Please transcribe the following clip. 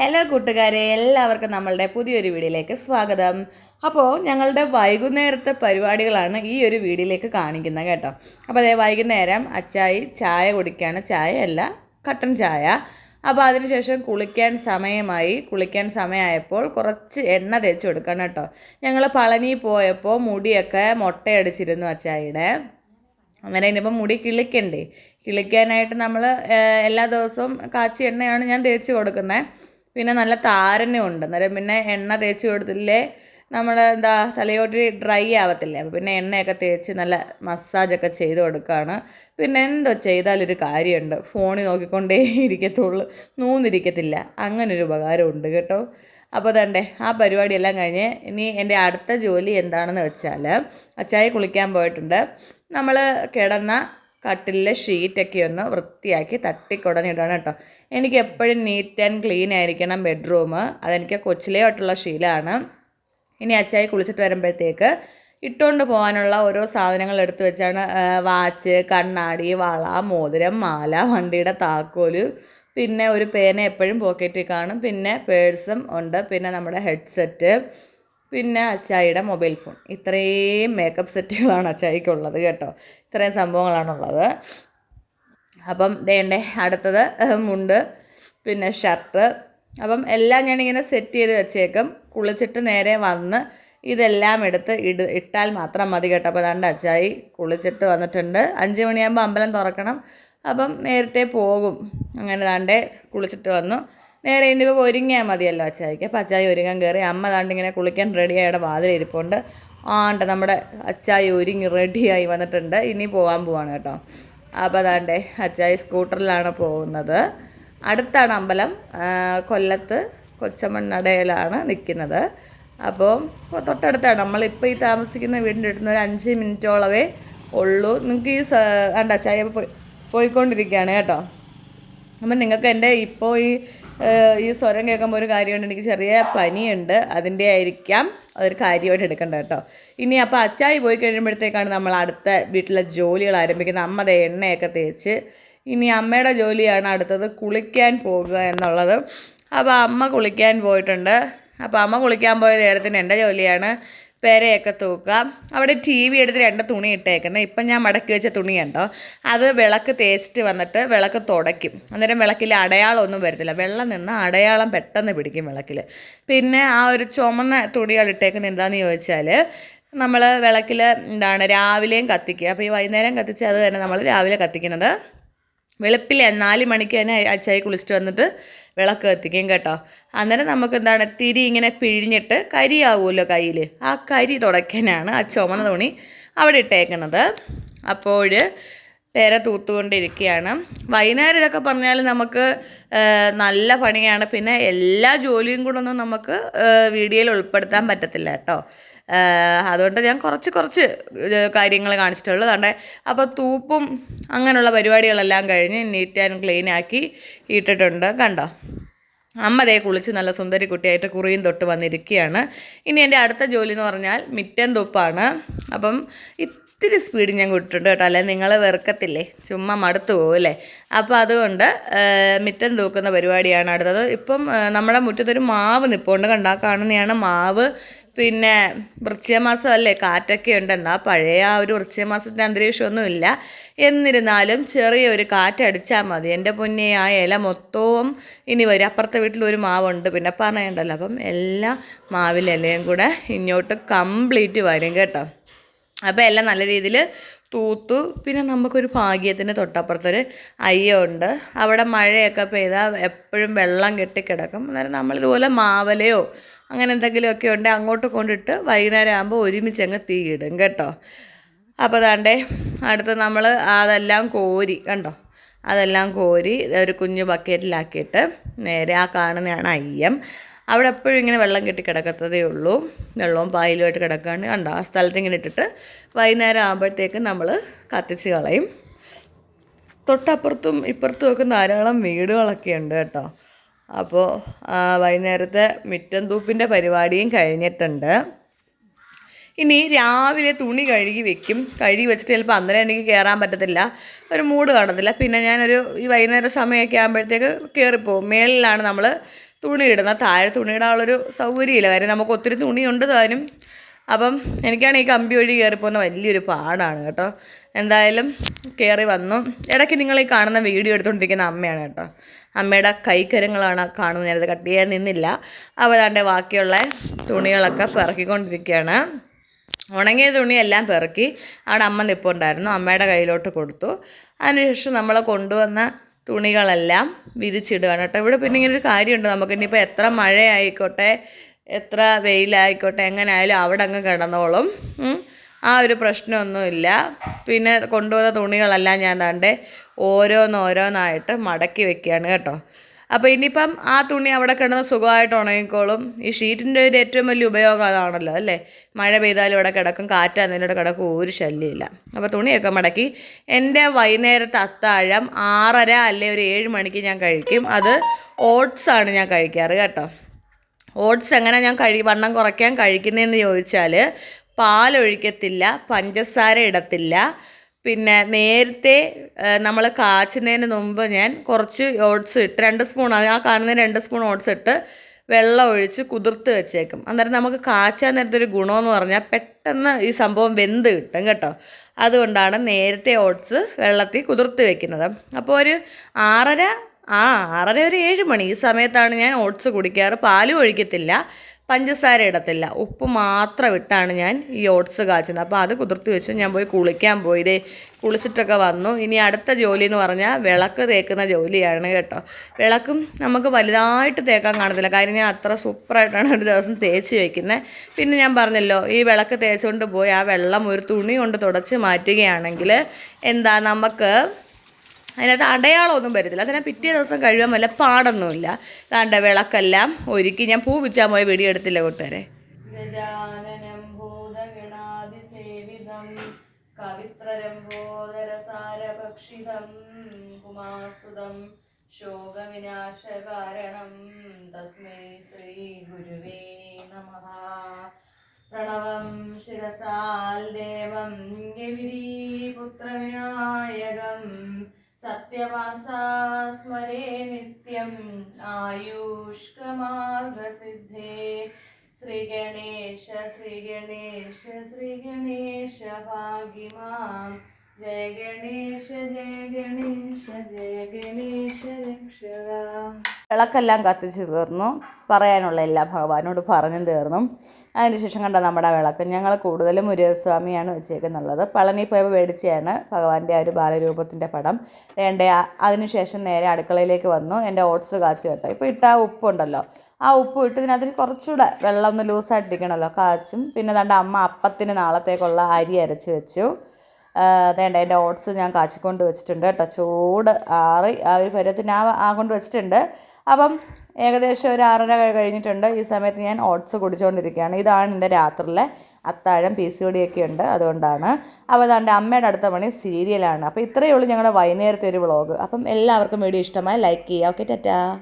Hello കൂട്ടുകാരെ. എല്ലാവർക്കും നമ്മളുടെ പുതിയൊരു വീഡിയോയിലേക്ക് സ്വാഗതം. അപ്പോൾ ഞങ്ങളുടെ വൈകുന്നേരത്തെ പരിപാടികളാണ് ഈ ഒരു വീഡിയോയിലേക്ക് കാണിക്കുന്നത് കേട്ടോ. അപ്പോൾ അതേ വൈകുന്നേരം അച്ചായി ചായ കുടിക്കുകയാണ് ചായ അല്ല കട്ടൻ ചായ. അപ്പോൾ അതിനുശേഷം കുളിക്കാൻ സമയമായി. കുളിക്കാൻ സമയമായപ്പോൾ കുറച്ച് എണ്ണ തേച്ച് കൊടുക്കണം കേട്ടോ. ഞങ്ങൾ പളനി പോയപ്പോൾ മുടിയൊക്കെ മുട്ടയടിച്ചിരുന്നു അച്ചായിയുടെ. അങ്ങനെ ഇനിയിപ്പം മുടി കിളിക്കണ്ടേ? കിളിക്കാനായിട്ട് നമ്മൾ എല്ലാ ദിവസവും കാച്ചി എണ്ണയാണ് ഞാൻ തേച്ച് കൊടുക്കുന്നത് പിന്നെ നല്ല താരനും ഉണ്ട്. അന്നേരം പിന്നെ എണ്ണ തേച്ച് കൊടുത്തില്ലേ നമ്മൾ എന്താ തലയോട്ടി ഡ്രൈ ആവത്തില്ലേ? അപ്പോൾ പിന്നെ എണ്ണയൊക്കെ തേച്ച് നല്ല മസാജൊക്കെ ചെയ്ത് കൊടുക്കുകയാണ് പിന്നെ എന്തോ ചെയ്താലൊരു കാര്യമുണ്ട്. ഫോണിൽ നോക്കിക്കൊണ്ടേ ഇരിക്കത്തുള്ളൂ. നൂന്നിരിക്കത്തില്ല. അങ്ങനൊരു ഉപകാരമുണ്ട് കേട്ടോ. അപ്പോൾ തന്നെ ആ പരിപാടിയെല്ലാം കഴിഞ്ഞ് ഇനി എന്റെ അടുത്ത ജോലി എന്താണെന്ന് വെച്ചാൽ അച്ചായി കുളിക്കാൻ പോയിട്ടുണ്ട്. നമ്മൾ കിടന്ന കട്ടിലിലെ ഷീറ്റൊക്കെ ഒന്ന് വൃത്തിയാക്കി തട്ടിക്കുടഞ്ഞിടണം കേട്ടോ. എനിക്ക് എപ്പോഴും നീറ്റ് ആൻഡ് ക്ലീൻ ആയിരിക്കണം ബെഡ്റൂം. അതെനിക്ക് കൊച്ചിലേ തൊട്ടുള്ള ശീലമാണ്. ഇനി അച്ചായി കുളിച്ചിട്ട് വരുമ്പോഴത്തേക്ക് ഇട്ടുകൊണ്ട് പോകാനുള്ള ഓരോ സാധനങ്ങൾ എടുത്തു വെച്ചാണ് വാച്ച് കണ്ണാടി വള മോതിരം മാല വണ്ടിയുടെ താക്കോൽ പിന്നെ ഒരു പേന എപ്പോഴും പോക്കറ്റിൽ കാണും. പിന്നെ പേഴ്സും ഉണ്ട്. പിന്നെ നമ്മുടെ ഹെഡ്സെറ്റ്. പിന്നെ അച്ചായിയുടെ മൊബൈൽ ഫോൺ. ഇത്രയും മേക്കപ്പ് സെറ്റുകളാണ് അച്ചായിക്കുള്ളത് കേട്ടോ. ഇത്രയും സംഭവങ്ങളാണുള്ളത്. അപ്പം ദേണ്ടേ അടുത്തത് മുണ്ട് പിന്നെ ഷർട്ട് അപ്പം എല്ലാം ഞാനിങ്ങനെ സെറ്റ് ചെയ്ത് വെച്ചേക്കും. കുളിച്ചിട്ട് നേരെ വന്ന് ഇതെല്ലാം എടുത്ത് ഇട് ഇട്ടാൽ മാത്രം മതി കേട്ടോ. അപ്പോൾ അതാണ്ട് അച്ചായി കുളിച്ചിട്ട് വന്നിട്ടുണ്ട്. അഞ്ച് മണിയാകുമ്പോൾ അമ്പലം തുറക്കണം. അപ്പം നേരത്തെ പോകും. അങ്ങനെ താണ്ടെ കുളിച്ചിട്ട് വന്നു. നേരെ ഇനിയിപ്പോൾ ഒരുങ്ങിയാൽ മതിയല്ലോ അച്ചായിക്ക്. അപ്പോൾ അച്ചായി ഒരുങ്ങാൻ കയറി അമ്മ താണ്ട് ഇങ്ങനെ കുളിക്കാൻ റെഡിയായുടെ വാതിലിരിപ്പുണ്ട്. ആണ്ട് നമ്മുടെ അച്ചായി ഒരുങ്ങി റെഡിയായി വന്നിട്ടുണ്ട്. ഇനി പോകാൻ പോവാണ് കേട്ടോ. അപ്പോൾ അതാണ്ടേ അച്ചായി സ്കൂട്ടറിലാണ് പോകുന്നത്. അടുത്താണ് അമ്പലം. കൊല്ലത്ത് കൊച്ചമണ്ണടയിലാണ് നിൽക്കുന്നത്. അപ്പോൾ തൊട്ടടുത്താണ്. നമ്മളിപ്പോൾ ഈ താമസിക്കുന്ന വീടിന്റെ അടുത്ത് ഒരു അഞ്ച് മിനിറ്റോളവേ ഉള്ളൂ. നിങ്ങൾക്ക് ഈ കണ്ട ചായ പോയി പോയിക്കൊണ്ടിരിക്കുകയാണ് കേട്ടോ. അപ്പം നിങ്ങൾക്ക് എന്റെ ഇപ്പോൾ ഈ ഈ സ്വരം കേൾക്കുമ്പോൾ ഒരു കാര്യമുണ്ട്. എനിക്ക് ചെറിയ പനിയുണ്ട്. അതിന്റെ ആയിരിക്കാം അതൊരു കാര്യമായിട്ട് എടുക്കണ്ട കേട്ടോ. ഇനി അപ്പോൾ അച്ചായി പോയി കഴിയുമ്പോഴത്തേക്കാണ് നമ്മൾ അടുത്ത വീട്ടിലെ ജോലികൾ ആരംഭിക്കുന്നത്. അമ്മ എണ്ണയൊക്കെ തേച്ച്. ഇനി അമ്മയുടെ ജോലിയാണ് അടുത്തത് കുളിക്കാൻ പോകുക എന്നുള്ളത്. അപ്പോൾ അമ്മ കുളിക്കാൻ പോയിട്ടുണ്ട്. അപ്പോൾ അമ്മ കുളിക്കാൻ പോയ നേരത്തിന് എന്റെ ജോലിയാണ്. പെരയൊക്കെ തൂക്കുക. അവിടെ ടി വി എടുത്ത് രണ്ട് തുണി ഇട്ടേക്കുന്നത് ഇപ്പം ഞാൻ മടക്കി വെച്ച തുണി കണ്ടോ അത് വിളക്ക് തേച്ചിട്ട് വന്നിട്ട് വിളക്ക് തുടയ്ക്കും. അന്നേരം വിളക്കിൽ അടയാളമൊന്നും വരത്തില്ല. വെള്ളം നിന്ന് അടയാളം പെട്ടെന്ന് പിടിക്കും വിളക്കിൽ. പിന്നെ ആ ഒരു ചുമന്ന തുണികൾ ഇട്ടേക്കുന്നത് എന്താണെന്ന് ചോദിച്ചാൽ നമ്മൾ വിളക്കിൽ എന്താണ് രാവിലെയും കത്തിക്കുക. അപ്പോൾ ഈ വൈകുന്നേരം കത്തിച്ച് അത് തന്നെ നമ്മൾ രാവിലെ കത്തിക്കുന്നത്. വെളുപ്പിലെ നാല് മണിക്ക് തന്നെ അച്ചായി കുളിച്ചിട്ട് വന്നിട്ട് വിളക്ക് കത്തിക്കും കേട്ടോ. അന്നേരം നമുക്ക് എന്താണ് തിരി ഇങ്ങനെ പിഴിഞ്ഞിട്ട് കരിയാവുമല്ലോ കയ്യിൽ ആ കരി തുടയ്ക്കാനാണ് ആ ചുമന്ന തുണി അവിടെ ഇട്ടേക്കുന്നത് അപ്പോൾ പേര തൂത്തുകൊണ്ടിരിക്കുകയാണ്. വൈകുന്നേരം ഇതൊക്കെ പറഞ്ഞാൽ നമുക്ക് നല്ല പണിയാണ്. പിന്നെ എല്ലാ ജോലിയും കൂടെ ഒന്നും നമുക്ക് വീഡിയോയിൽ ഉൾപ്പെടുത്താൻ പറ്റത്തില്ല കേട്ടോ. അതുകൊണ്ട് ഞാൻ കുറച്ച് കുറച്ച് കാര്യങ്ങൾ കാണിച്ചിട്ടുള്ളൂ. അതുകൊണ്ട് അപ്പോൾ തൂപ്പും അങ്ങനെയുള്ള പരിപാടികളെല്ലാം കഴിഞ്ഞ് നീറ്റ് ആൻഡ് ക്ലീൻ ആക്കി ഇട്ടിട്ടുണ്ട്. കണ്ടോ? അമ്മ ദേ കുളിച്ച് നല്ല സുന്ദരി കുട്ടിയായിട്ട് കുറിയും തൊട്ട് വന്നിരിക്കുകയാണ്. ഇനി എന്റെ അടുത്ത ജോലി എന്ന് പറഞ്ഞാൽ മിറ്റൻ തൂപ്പാണ്. അപ്പം ഇത്തിരി സ്പീഡ് ഞാൻ കൂട്ടിട്ടുണ്ട് കേട്ടോ. അല്ലെ? നിങ്ങൾ വെറുക്കത്തില്ലേ? ചുമ്മാ മടുത്തു പോകുമല്ലേ അപ്പോൾ അതുകൊണ്ട് മിറ്റൻ തൂക്കുന്ന പരിപാടിയാണ് അടുത്തത്. ഇപ്പം നമ്മുടെ മുറ്റത്തൊരു മാവ് നിൽപ്പുണ്ട് കണ്ടാൽ കാണുന്നതാണ് മാവ് പിന്നെ വൃശ്ചികമാസമല്ലേ? കാറ്റൊക്കെ ഉണ്ട് എന്നാൽ പഴയ ആ ഒരു വൃശ്ചികമാസത്തിന്റെ അന്തരീക്ഷമൊന്നുമില്ല. എന്നിരുന്നാലും ചെറിയൊരു കാറ്റടിച്ചാൽ മതി. എന്റെ പൊന്നെ ആ ഇല മൊത്തവും ഇനി വരും. അപ്പുറത്തെ വീട്ടിൽ ഒരു മാവുണ്ട്. പിന്നെ പറയണ്ടല്ലോ അപ്പം എല്ലാ മാവിലിലയും കൂടെ ഇങ്ങോട്ട് കംപ്ലീറ്റ് വരും കേട്ടോ. അപ്പോൾ എല്ലാം നല്ല രീതിയിൽ തൂത്തു. പിന്നെ നമുക്കൊരു ഭാഗ്യത്തിന് തൊട്ടപ്പുറത്തൊരു അയ്യുണ്ട് അവിടെ മഴയൊക്കെ പെയ്താൽ എപ്പോഴും വെള്ളം കെട്ടിക്കിടക്കും. അന്നേരം നമ്മളിതുപോലെ മാവലയോ അങ്ങനെ എന്തെങ്കിലുമൊക്കെ ഉണ്ടെങ്കിൽ അങ്ങോട്ട് കൊണ്ടിട്ട് വൈകുന്നേരം ആകുമ്പോൾ ഒരുമിച്ച് അങ്ങ് തീയിടും കേട്ടോ. അപ്പോൾ താണ്ടേ അടുത്ത് നമ്മൾ അതെല്ലാം കോരി കണ്ടോ? അതെല്ലാം കോരി ഒരു കുഞ്ഞു ബക്കറ്റിലാക്കിയിട്ട് നേരെ ആ കാണുന്നതാണ് അയ്യം. അവിടെ എപ്പോഴും ഇങ്ങനെ വെള്ളം കെട്ടി കിടക്കത്തതേ ഉള്ളൂ. വെള്ളവും പായലുമായിട്ട് കിടക്കാണ്. കണ്ടോ? ആ സ്ഥലത്ത് ഇങ്ങനെ ഇട്ടിട്ട് വൈകുന്നേരം ആകുമ്പോഴത്തേക്കും നമ്മൾ കത്തിച്ച് കളയും. തൊട്ടപ്പുറത്തും ഇപ്പുറത്തും ഒക്കെ ധാരാളം വീടുകളൊക്കെ ഉണ്ട് കേട്ടോ. അപ്പോൾ വൈകുന്നേരത്തെ മിറ്റം തൂപ്പിന്റെ പരിപാടിയും കഴിഞ്ഞിട്ടുണ്ട്. ഇനി രാവിലെ തുണി കഴുകി വെക്കും. കഴുകി വെച്ചിട്ട് ചിലപ്പോൾ അന്നേരം എനിക്ക് കയറാൻ പറ്റത്തില്ല. ഒരു മൂഡ് കാണത്തില്ല. പിന്നെ ഞാനൊരു ഈ വൈകുന്നേര സമയമൊക്കെ ആകുമ്പോഴത്തേക്ക് കയറിപ്പോവും മേളിലാണ് നമ്മൾ തുണി ഇടുന്ന താഴെ തുണിയിടാനുള്ളൊരു സൗകര്യമില്ല. കാര്യം നമുക്ക് ഒത്തിരി തുണിയുണ്ട് താനും. അപ്പം എനിക്കാണ് ഈ കമ്പി വഴി കയറിപ്പോകുന്ന വലിയൊരു പാടാണ് കേട്ടോ. എന്തായാലും കയറി വന്നു. ഇടയ്ക്ക് നിങ്ങൾ ഈ കാണുന്ന വീഡിയോ എടുത്തുകൊണ്ടിരിക്കുന്ന അമ്മയാണ് കേട്ടോ. അമ്മയുടെ കൈക്കരങ്ങളാണ് കാണുന്ന നേരത്തെ കട്ട് ചെയ്യാൻ നിന്നില്ല. അവതാണ്ട് ബാക്കിയുള്ള തുണികളൊക്കെ പിറക്കിക്കൊണ്ടിരിക്കുകയാണ്. ഉണങ്ങിയ തുണിയെല്ലാം പിറക്കി അവിടെ അമ്മ നിപ്പുണ്ടായിരുന്നു. അമ്മയുടെ കയ്യിലോട്ട് കൊടുത്തു. അതിനുശേഷം നമ്മളെ കൊണ്ടുവന്ന തുണികളെല്ലാം വിരിച്ചിടുകയാണ് കേട്ടോ. ഇവിടെ പിന്നെ ഇങ്ങനെ ഒരു കാര്യമുണ്ട്. നമുക്ക് ഇനിയിപ്പോൾ എത്ര മഴയായിക്കോട്ടെ എത്ര വെയിലായിക്കോട്ടെ എങ്ങനെ ആയാലും അവിടെ അങ്ങ് കിടന്നോളും. ആ ഒരു പ്രശ്നമൊന്നുമില്ല. പിന്നെ കൊണ്ടുവന്ന തുണികളെല്ലാം ഞാൻ താണ്ടെ ഓരോന്നോരോന്നായിട്ട് മടക്കി വെക്കുകയാണ് കേട്ടോ. അപ്പോൾ ഇനിയിപ്പം ആ തുണി അവിടെ കിടന്ന് സുഖമായിട്ട് ഉണങ്ങിക്കോളും. ഈ ഷീറ്റിന്റെ ഒരു ഏറ്റവും വലിയ ഉപയോഗം അതാണല്ലോ അല്ലേ? മഴ പെയ്താലും ഇവിടെ കിടക്കും കാറ്റാന്നതിന്റെ ഇവിടെ കിടക്കും ഒരു ശല്യമില്ല. അപ്പോൾ തുണിയൊക്കെ മടക്കി എന്റെ വൈകുന്നേരത്തെ അത്താഴം ആറര അല്ലെ ഒരു ഏഴ് മണിക്ക് ഞാൻ കഴിക്കും. അത് ഓട്സാണ് ഞാൻ കഴിക്കാറ് കേട്ടോ. ഓട്സ് എങ്ങനെ ഞാൻ കഴി വണ്ണം കുറയ്ക്കാൻ കഴിക്കുന്നതെന്ന് ചോദിച്ചാൽ പാലൊഴിക്കത്തില്ല പഞ്ചസാര ഇടത്തില്ല പിന്നെ നേരത്തെ നമ്മൾ കാച്ചുന്നതിന് മുമ്പ് ഞാൻ കുറച്ച് ഓട്സ് ഇട്ട് രണ്ട് സ്പൂൺ ആ കാണുന്ന രണ്ട് സ്പൂൺ ഓട്സ് ഇട്ട് വെള്ളം ഒഴിച്ച് കുതിർത്ത് വെച്ചേക്കും. അന്നേരം നമുക്ക് കാച്ചാൻ നേരത്തെ ഒരു ഗുണമെന്ന് പറഞ്ഞാൽ പെട്ടെന്ന് ഈ സംഭവം വെന്ത് കിട്ടും കേട്ടോ. അതുകൊണ്ടാണ് നേരത്തെ ഓട്സ് വെള്ളത്തിൽ കുതിർത്ത് വെക്കുന്നത്. അപ്പോൾ ഒരു ആറര ആ ആറര ഒരു ഏഴ് മണി ഈ സമയത്താണ് ഞാൻ ഓട്സ് കുടിക്കാറ്. പാലും ഒഴിക്കത്തില്ല. പഞ്ചസാര ഇടത്തില്ല. ഉപ്പ് മാത്രം ഇട്ടാണ് ഞാൻ ഈ ഓട്സ് കാച്ചുന്നത്. അപ്പോൾ അത് കുതിർത്ത് വെച്ച്. ഞാൻ പോയി കുളിക്കാൻ പോയി. ഇതേ കുളിച്ചിട്ടൊക്കെ വന്നു. ഇനി അടുത്ത ജോലി എന്ന് പറഞ്ഞാൽ വിളക്ക് തേക്കുന്ന ജോലിയാണ് കേട്ടോ. വിളക്കും നമുക്ക് വലുതായിട്ട് തേക്കാൻ കാണത്തില്ല. കാര്യം ഞാൻ അത്ര സൂപ്പറായിട്ടാണ് ഒരു ദിവസം തേച്ച് വയ്ക്കുന്നത് പിന്നെ ഞാൻ പറഞ്ഞല്ലോ ഈ വിളക്ക് തേച്ചുകൊണ്ട് പോയി ആ വെള്ളം ഒരു തുണി കൊണ്ട് തുടച്ച് മാറ്റുകയാണെങ്കിൽ എന്താ നമുക്ക് അതിനകത്ത് അടയാളമൊന്നും വരത്തില്ല. അതിനെ പിറ്റേ ദിവസം കഴിയാൻ വല്ല പാടൊന്നുമില്ല. താണ്ട വിളക്കെല്ലാം ഒരുക്കി ഞാൻ പൂ പിച്ചാൻ പോയി വെടിയെടുത്തില്ല കൂട്ടുകാരെ. പ്രണവം ശിരസാൽ ദേവം ഗവിരീപുത്രവിനായകം സത്യവാസാ സ്മരേ നിത്യം ആയുഷ്കമാർഗസിദ്ധേ. ശ്രീഗണേശ ശ്രീഗണേശ ശ്രീഗണേശ ഭാഗ്യമാം. ജയ ഗണേശ ജയ ഗണേശ ജയ ഗണേശ വിളക്കെല്ലാം കത്തിച്ച് തീർന്നു പറയാനുള്ള എല്ലാ ഭഗവാനോട് പറഞ്ഞു തീർന്നു. അതിനുശേഷം കണ്ട നമ്മുടെ വിളക്ക്. ഞങ്ങൾ കൂടുതലും മുരുകസ്വാമിയാണ് വെച്ചേക്കുന്നുള്ളത് പളനി പോയപ്പോൾ മേടിച്ചതാണ് ഭഗവാന്റെ ആ ഒരു ബാലരൂപത്തിന്റെ പടം. വേണ്ട അതിനുശേഷം നേരെ അടുക്കളയിലേക്ക് വന്നു. എന്റെ ഓട്സ് കാച്ചു കേട്ടോ ഇപ്പോൾ ഇട്ട ആ ഉപ്പുണ്ടല്ലോ ആ ഉപ്പ് ഇട്ട് ഇതിനകത്ത് കുറച്ചുകൂടെ വെള്ളം ഒന്ന് ലൂസായിട്ടിരിക്കണമല്ലോ കാച്ചും. പിന്നെ തന്റെ അമ്മ അപ്പത്തിന് നാളത്തേക്കുള്ള അരി അരച്ച് വെച്ചു. അതേണ്ട എന്റെ ഓട്സ് ഞാൻ കാച്ചിക്കൊണ്ട് വെച്ചിട്ടുണ്ട് കേട്ടോ. ചൂട് ആറി ആ ഒരു പരുവത്തിന് ആ ആ കൊണ്ട് വെച്ചിട്ടുണ്ട്. അപ്പം ഏകദേശം ഒരു ആറര കഴി- കഴിഞ്ഞിട്ടുണ്ട്. ഈ സമയത്ത് ഞാൻ ഓട്സ് കുടിച്ചുകൊണ്ടിരിക്കുകയാണ് ഇതാണ് എന്റെ രാത്രിയിലെ അത്താഴം പി സി ഒടിയൊക്കെ ഉണ്ട്. അതുകൊണ്ടാണ്. അപ്പോൾ അതാണ്ട് അമ്മയുടെ അടുത്ത പണി സീരിയലാണ്. അപ്പോൾ ഇത്രയേ ഉള്ളൂ ഞങ്ങളുടെ വൈകുന്നേരത്തെ ഒരു വ്ളോഗ്. അപ്പം എല്ലാവർക്കും വീഡിയോ ഇഷ്ടമായി ലൈക്ക് ചെയ്യുക. ഓക്കെ ടാറ്റാ.